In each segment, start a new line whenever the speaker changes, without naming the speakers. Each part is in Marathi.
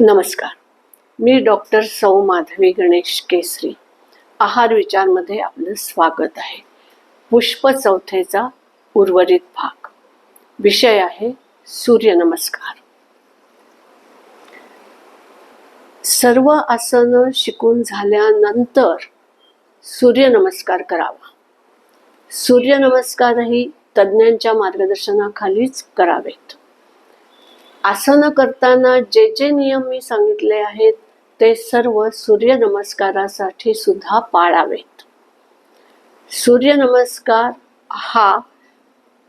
नमस्कार. मी डॉक्टर सौ माधवी गणेश केसरी. आहार विचारमध्ये आपलं स्वागत आहे. पुष्प चौथेचा उर्वरित भाग. विषय आहे सूर्यनमस्कार सर्व आसनं शिकून झाल्यानंतर सूर्यनमस्कार करावा. सूर्यनमस्कारही तज्ज्ञांच्या मार्गदर्शनाखालीच करावेत. आसनं करताना जे जे नियम मी सांगितले आहेत ते सर्व सूर्यनमस्कारासाठी सुद्धा पाळावेत. सूर्यनमस्कार हा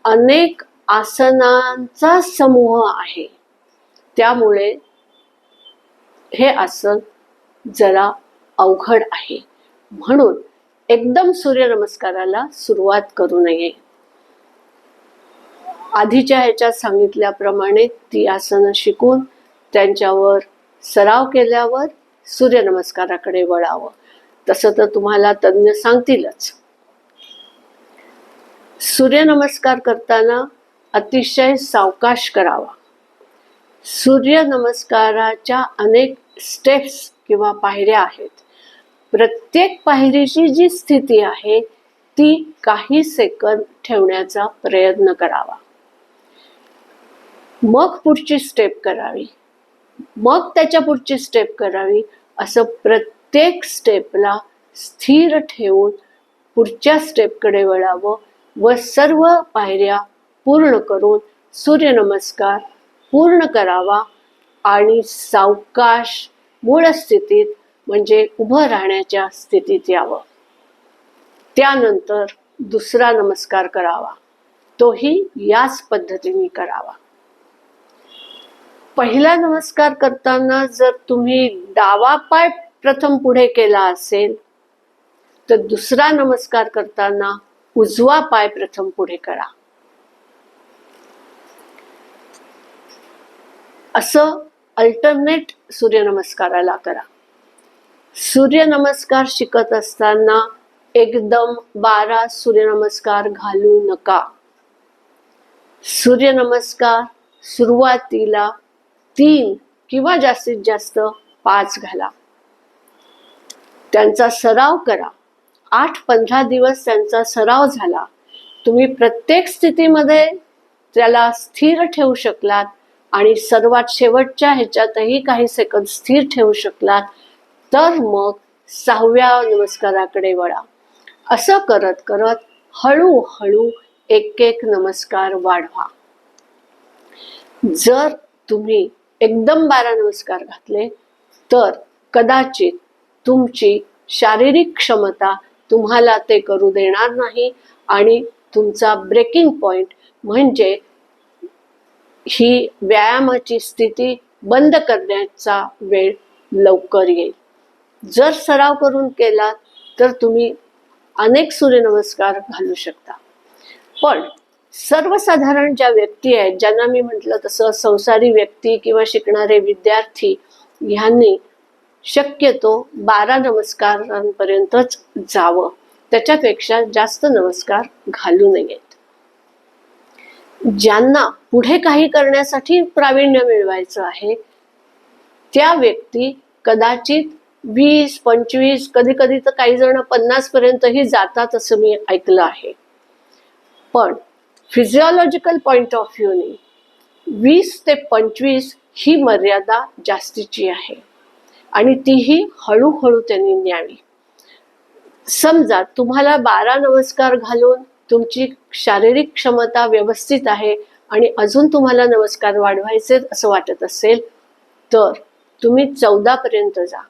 अनेक आसनांचा समूह आहे. त्यामुळे हे आसन जरा अवघड आहे. म्हणून एकदम सूर्यनमस्काराला सुरुवात करू नये. आधीच्या ह्याच्यात सांगितल्याप्रमाणे ती आसनं शिकून त्यांच्यावर सराव केल्यावर सूर्यनमस्काराकडे वळावं. तसं तर तुम्हाला तज्ज्ञ सांगतीलच. सूर्यनमस्कार करताना अतिशय सावकाश करावा. सूर्यनमस्काराच्या अनेक स्टेप्स किंवा पायऱ्या आहेत. प्रत्येक पायरीची जी स्थिती आहे ती काही सेकंद ठेवण्याचा प्रयत्न करावा. मग पुढची स्टेप करावी. मग त्याच्या पुढची स्टेप करावी. असं प्रत्येक स्टेपला स्थिर ठेवून पुढच्या स्टेपकडे वळावं व सर्व पायऱ्या पूर्ण करून सूर्यनमस्कार पूर्ण करावा आणि सावकाश मूळ स्थितीत म्हणजे उभं राहण्याच्या स्थितीत यावं. त्यानंतर दुसरा नमस्कार करावा. तोही याच पद्धतीने करावा. पहिला नमस्कार करताना जर तुम्ही डावा पाय प्रथम पुढे केला असेल तर दुसरा नमस्कार करताना उजवा पाय प्रथम पुढे करा. असं अल्टरनेट सूर्यनमस्काराला करा. सूर्यनमस्कार शिकत असताना एकदम बारा सूर्यनमस्कार घालू नका. सूर्यनमस्कार सुरुवातीला तीन किंवा जास्तीत जास्त पाच घाला. त्यांचा सराव करा. आठ पंधरा दिवस त्यांचा सराव झाला. तुम्ही प्रत्येक स्थितीमध्ये त्याला स्थिर ठेवू शकलात आणि सर्वात शेवटच्या ह्याच्यातही काही सेकंद स्थिर ठेवू शकलात तर मग सहाव्या नमस्काराकडे वळा. असं करत करत हळूहळू एक एक नमस्कार वाढवा. जर तुम्ही एकदम बारा नमस्कार घातले तर कदाचित तुमची शारीरिक क्षमता तुम्हाला ते करू देणार नाही आणि तुमचा ब्रेकिंग पॉइंट म्हणजे ही व्यायामाची स्थिती बंद करण्याचा वेळ लवकर येईल. जर सराव करून केला तर तुम्ही अनेक सूर्यनमस्कार घालू शकता. पण सर्वसाधारण ज्या व्यक्ती आहेत ज्यांना मी म्हटलं तसं संसारी व्यक्ती किंवा शिकणारे विद्यार्थी ह्यांनी शक्यतो बारा नमस्कारांपर्यंतच जावं. त्याच्यापेक्षा जास्त नमस्कार घालू नयेत. ज्यांना पुढे काही करण्यासाठी प्रावीण्य मिळवायचं आहे त्या व्यक्ती कदाचित वीस पंचवीस कधी कधी तर काही जण पन्नास पर्यंतही जातात असं मी ऐकलं आहे. पण फिजिओलॉजिकल पॉईंट ऑफ व्ह्यूने वीस ते पंचवीस ही मर्यादा जास्तीची आहे. आणि तीही हळूहळू त्यांनी न्यावी. समजा तुम्हाला बारा नमस्कार घालून तुमची शारीरिक क्षमता व्यवस्थित आहे आणि अजून तुम्हाला नमस्कार वाढवायचे असं वाटत असेल तर तुम्ही चौदापर्यंत जा.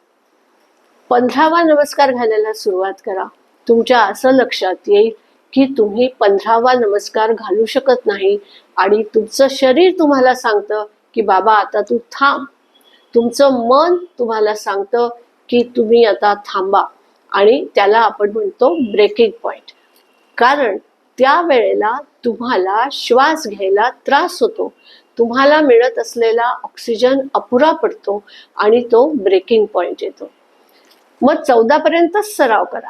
पंधरावा नमस्कार घालायला सुरुवात करा. तुमच्या असं लक्षात येईल की तुम्ही पंधरावा नमस्कार घालू शकत नाही आणि तुमचं शरीर तुम्हाला सांगतं की बाबा आता तू थांब. तुमचं मन तुम्हाला सांगतं की तुम्ही आता थांबा. आणि त्याला आपण म्हणतो ब्रेकिंग पॉइंट कारण त्या वेळेला तुम्हाला श्वास घ्यायला त्रास होतो. तुम्हाला मिळत असलेला ऑक्सिजन अपुरा पडतो आणि तो ब्रेकिंग पॉइंट येतो. मग चौदा पर्यंतच सराव करा.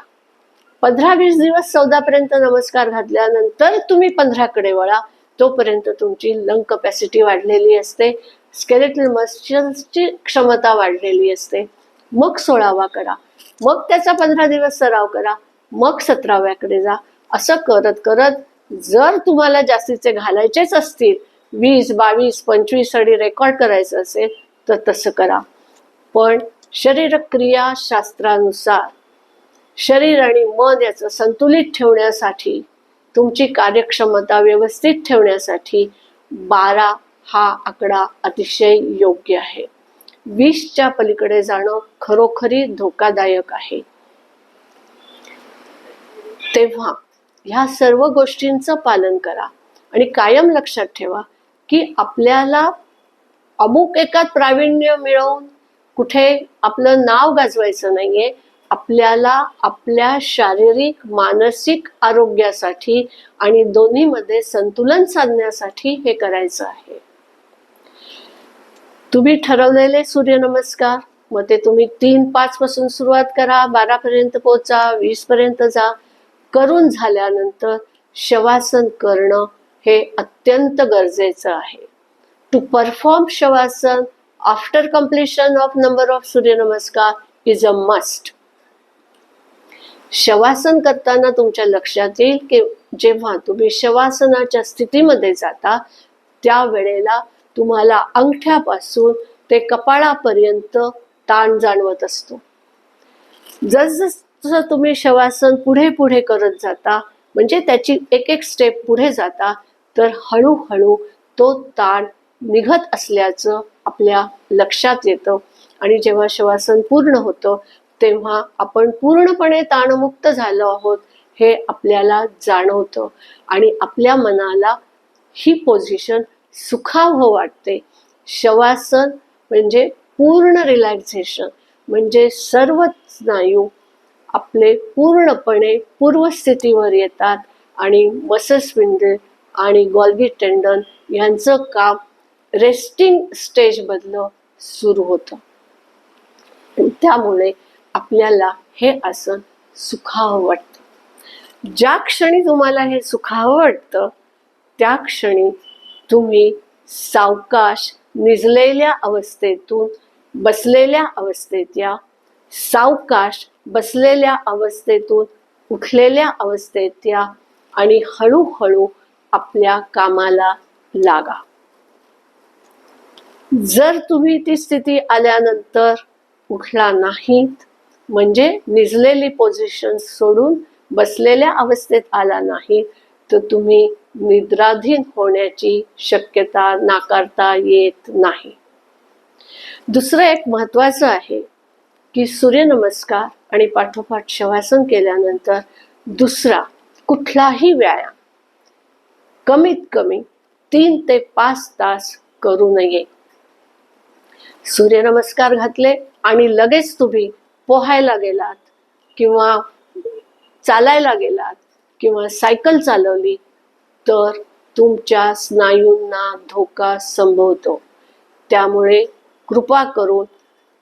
पंधरा वीस दिवस चौदा पर्यंत नमस्कार घातल्यानंतर तुम्ही पंधराकडे वळा. तोपर्यंत तुमची लंग कपॅसिटी वाढलेली असते. स्केलेटल मस्चरची क्षमता वाढलेली असते. मग सोळावा करा. मग त्याचा पंधरा दिवस सराव करा. मग सतराव्याकडे जा. असं करत करत जर तुम्हाला जास्तीचे घालायचेच असतील वीस बावीस पंचवीस आणि रेकॉर्ड करायचं असेल तर तसं करा. पण शरीरक्रिया शास्त्रानुसार शरीर आणि मन याचं संतुलित ठेवण्यासाठी तुमची कार्यक्षमता व्यवस्थित ठेवण्यासाठी बारा हा आकडा अतिशय योग्य आहे. वीसच्या पलीकडे जाणं खरोखरी धोकादायक आहे. तेव्हा ह्या सर्व गोष्टींचं पालन करा आणि कायम लक्षात ठेवा की आपल्याला अमुक एकात प्रावीण्य मिळवून कुठे आपलं नाव गाजवायचं नाहीये आपल्याला आपल्या शारीरिक मानसिक आरोग्यासाठी आणि दोन्हीमध्ये संतुलन साधण्यासाठी हे करायचं आहे. तुम्ही ठरवलेले सूर्यनमस्कार मग ते तुम्ही तीन पाच पासून सुरुवात करा बारा पर्यंत पोहोचा वीस पर्यंत जा. करून झाल्यानंतर शवासन करणं हे अत्यंत गरजेचं आहे. To perform shavasana after completion of number of surya namaskar is a must shavasana करताना तुमच्या लक्षात येईल की जेव्हा तुम्ही शवासनाच्या स्थितीमध्ये जाता त्या वेळेला तुम्हाला अंगठ्यापासून ते कपाळापर्यंत ताण जाणवत असतो. जसजसं तुम्ही शवासन पुढे पुढे करत जाता म्हणजे त्याची एक एक स्टेप पुढे जाता तर हळूहळू तो ताण निघत असल्याचं आपल्या लक्षात येतं. आणि जेव्हा शवासन पूर्ण होतं तेव्हा आपण पूर्णपणे ताणमुक्त झालो आहोत हे आपल्याला जाणवतं. आणि आपल्या मनाला ही पोझिशन सुखावं वाटते. शवासन म्हणजे पूर्ण रिलॅक्झेशन म्हणजे सर्व स्नायू आपले पूर्णपणे पूर्वस्थितीवर येतात. आणि मसस्विंदे आणि गॉल्गी टेंडन यांचं काम रेस्टिंग स्टेजमधलं सुरू होतं. त्यामुळे आपल्याला हे आसन सुखावं वाटतं. ज्या क्षणी तुम्हाला हे सुखावं वाटतं त्या क्षणी तुम्ही सावकाश निजलेल्या अवस्थेतून बसलेल्या अवस्थेत या. सावकाश बसलेल्या अवस्थेतून उठलेल्या अवस्थेत या आणि हळूहळू आपल्या कामाला लागा. जर तुम्ही ती स्थिती आल्यानंतर उठला नाहीत म्हणजे निजलेली पोझिशन सोडून बसलेल्या अवस्थेत आला नाही तर तुम्ही निद्राधीन होण्याची शक्यता नाकारता येत नाही. दुसरं एक महत्वाचं आहे की सूर्यनमस्कार आणि पाठोपाठ शवासन केल्यानंतर दुसरा कुठलाही व्यायाम कमीत कमी तीन ते पाच तास करू नये. सूर्यनमस्कार घातले आणि लगेच तुम्ही पोहायला गेलात किंवा चालायला गेलात किंवा सायकल चालवली तर तुमच्या स्नायूंना धोका संभवतो. त्यामुळे कृपा करून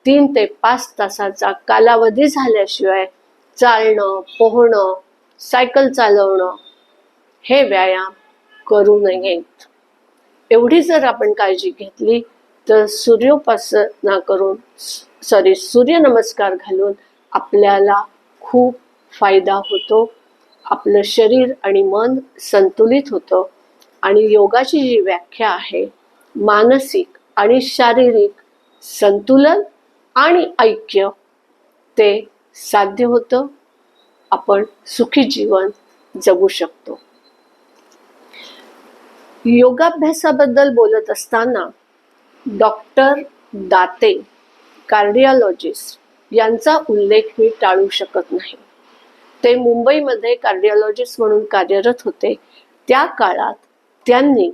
तीन ते पाच तासाचा कालावधी झाल्याशिवाय चालणं पोहणं सायकल चालवणं हे व्यायाम करू नयेत. एवढी जर आपण काळजी घेतली तर सूर्योपासना करून सॉरी सूर्यनमस्कार घालून आपल्याला खूप फायदा होतो. आपलं शरीर आणि मन संतुलित होतं. आणि योगाची जी व्याख्या आहे मानसिक आणि शारीरिक संतुलन आणि ऐक्य ते साध्य होतं. आपण सुखी जीवन जगू शकतो. योगाभ्यासाबद्दल बोलत असताना डॉक्टर दाते कार्डिओलॉजिस्ट यांचा उल्लेख मी टाळू शकत नाही. ते मुंबईमध्ये कार्डिओलॉजिस्ट म्हणून कार्यरत होते. त्या काळात त्यांनी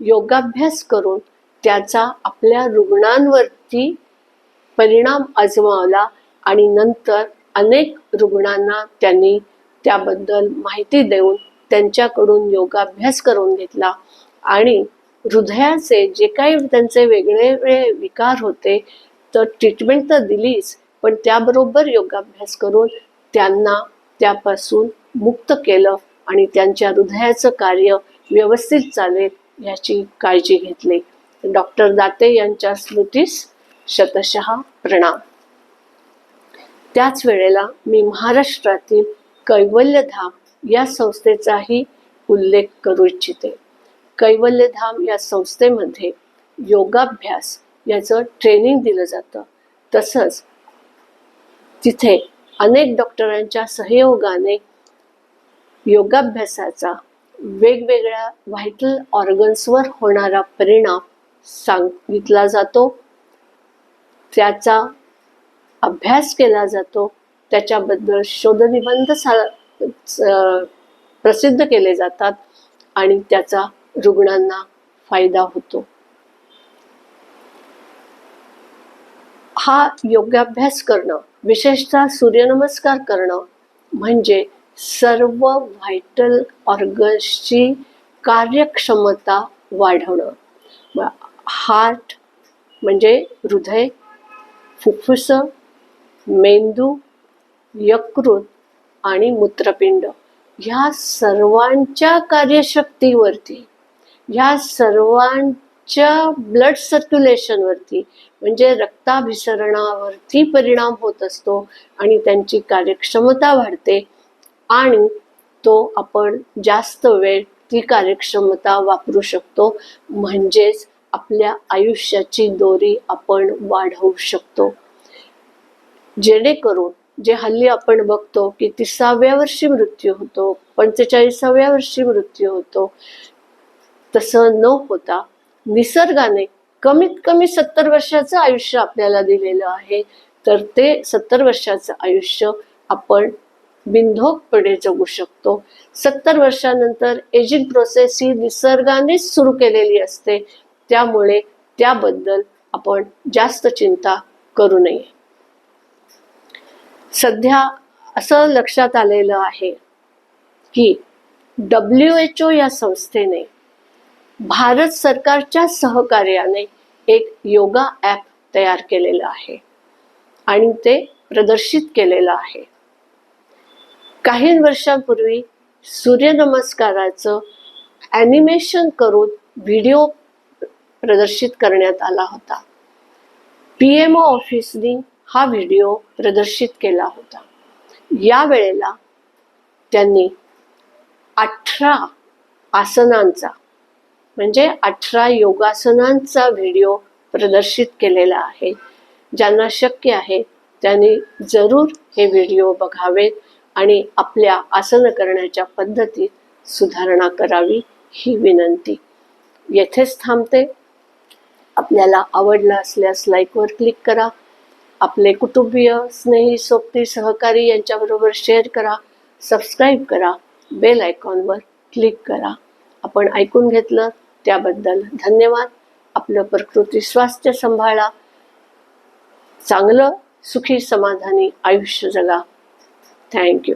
योगाभ्यास करून त्याचा आपल्या रुग्णांवरती परिणाम आजमावला आणि नंतर अनेक रुग्णांना त्यांनी त्याबद्दल माहिती देऊन त्यांच्याकडून योगाभ्यास करून घेतला आणि हृदयाचे जे काही त्यांचे वेगळे वेगळे विकार होते तर ट्रीटमेंट तर दिलीच पण त्याबरोबर योगाभ्यास करून त्यांना त्यापासून मुक्त केलं आणि त्यांच्या हृदयाचं कार्य व्यवस्थित चालेल याची काळजी घेतली. डॉक्टर दाते यांच्या स्मृतीस शतशः प्रणाम. त्याच वेळेला मी महाराष्ट्रातील कैवल्यधाम या संस्थेचाही उल्लेख करू इच्छिते. कैवल्यधाम या संस्थेमध्ये योगाभ्यास याचं ट्रेनिंग दिलं जातं. तसंच तिथे अनेक डॉक्टरांच्या सहयोगाने योगाभ्यासाचा वेगवेगळ्या व्हायटल ऑर्गन्सवर होणारा परिणाम सांगितला जातो. त्याचा अभ्यास केला जातो. त्याच्याबद्दल शोधनिबंध सा प्रसिद्ध केले जातात आणि त्याचा रुग्णांना फायदा होतो. हा योगाभ्यास करणं विशेषतः सूर्यनमस्कार करणं म्हणजे सर्व व्हायटल ऑर्गन्सची कार्यक्षमता वाढवणं. हार्ट म्हणजे हृदय फुफ्फुसं मेंदू यकृत आणि मूत्रपिंड. ह्या सर्वांच्या कार्यशक्तीवरती ह्या सर्वां च्या ब्लड सर्क्युलेशनवरती म्हणजे रक्ताभिसरणावरती परिणाम होत असतो आणि त्यांची कार्यक्षमता वाढते आणि तो आपण जास्त वेळ ती कार्यक्षमता वापरू शकतो. म्हणजेच आपल्या आयुष्याची दोरी आपण वाढवू शकतो. जेणेकरून जे हल्ली आपण बघतो की तिसाव्या वर्षी मृत्यू होतो पंचेचाळीसाव्या वर्षी मृत्यू होतो तसं न होता निसर्गाने कमीत कमी सत्तर वर्षाचं आयुष्य आपल्याला दिलेलं आहे. तर ते सत्तर वर्षाचं आयुष्य आपण बिनधोकपणे जगू शकतो. सत्तर वर्षानंतर एजिंग प्रोसेस ही निसर्गानेच सुरू केलेली असते. त्यामुळे त्याबद्दल आपण जास्त चिंता करू नये. सध्या असं लक्षात आलेलं आहे की डब्ल्यू एच ओ या संस्थेने भारत सरकारच्या सहकार्याने एक योगा ॲप तयार केलेलं आहे. आणि ते प्रदर्शित केलेलं आहे. काही वर्षांपूर्वी सूर्यनमस्काराचं ॲनिमेशन करून व्हिडिओ प्रदर्शित करण्यात आला होता. पी एम ओ ऑफिसनी हा व्हिडिओ प्रदर्शित केला होता. या वेळेला त्यांनी अठरा आसनांचा म्हणजे अठरा योगासनांचा व्हिडिओ प्रदर्शित केलेला आहे. ज्यांना शक्य आहे त्यांनी जरूर हे व्हिडिओ बघावेत आणि आपल्या आसन करण्याच्या पद्धतीत सुधारणा करावी ही विनंती. येथेच थांबते. आपल्याला आवडलं असल्यास लाईकवर क्लिक करा. आपले कुटुंबीय स्नेही सोबती सहकारी यांच्याबरोबर शेअर करा. सबस्क्राईब करा. बेल आयकॉनवर क्लिक करा. आपण ऐकून घेतलं त्याबद्दल धन्यवाद. आपलं प्रकृती स्वास्थ्य सांभाळा. चांगलं सुखी समाधानी आयुष्य जगा. थँक्यू